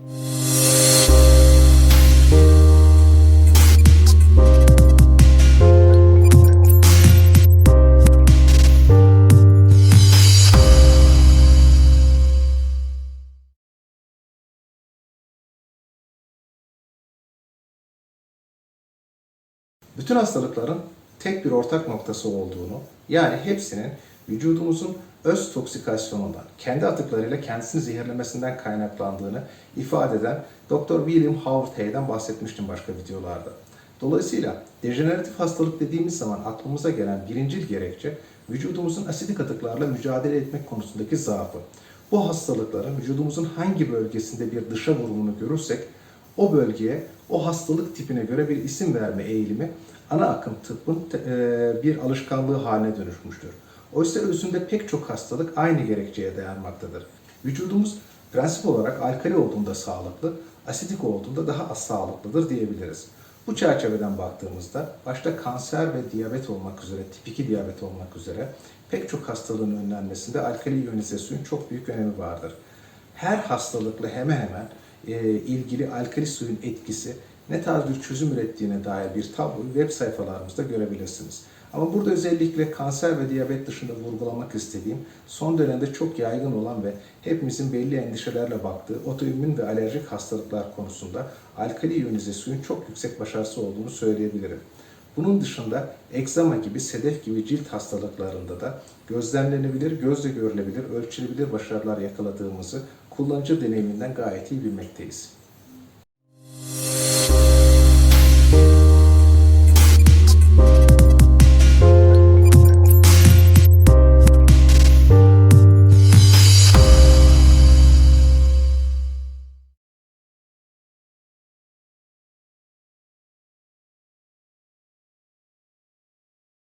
bütün hastalıkların tek bir ortak noktası olduğunu, yani hepsinin vücudumuzun öz toksikasyonundan, kendi atıklarıyla kendisini zehirlemesinden kaynaklandığını ifade eden Dr. William Howard Hay'den bahsetmiştim başka videolarda. Dolayısıyla dejeneratif hastalık dediğimiz zaman aklımıza gelen birincil gerekçe vücudumuzun asidik atıklarla mücadele etmek konusundaki zaafı. Bu hastalıkların vücudumuzun hangi bölgesinde bir dışa vurumunu görürsek o bölgeye, o hastalık tipine göre bir isim verme eğilimi ana akım tıbbın e, bir alışkanlığı haline dönüşmüştür. Oysa özünde pek çok hastalık aynı gerekçeye dayanmaktadır. Vücudumuz prensip olarak alkali olduğunda sağlıklı, asidik olduğunda daha az sağlıklıdır diyebiliriz. Bu çerçeveden baktığımızda başta kanser ve diyabet olmak üzere, tip 2 diyabet olmak üzere pek çok hastalığın önlenmesinde alkali iyonize suyun çok büyük önemi vardır. Her hastalıkla hemen hemen e, ilgili alkali suyun etkisi ne tarz bir çözüm ürettiğine dair bir tabloyu web sayfalarımızda görebilirsiniz. Ama burada özellikle kanser ve diyabet dışında vurgulamak istediğim son dönemde çok yaygın olan ve hepimizin belli endişelerle baktığı otoimmün ve alerjik hastalıklar konusunda alkali iyonize suyun çok yüksek başarısı olduğunu söyleyebilirim. Bunun dışında egzama gibi, sedef gibi cilt hastalıklarında da gözlemlenebilir, gözle görülebilir, ölçülebilir başarılar yakaladığımızı kullanıcı deneyiminden gayet iyi bilmekteyiz.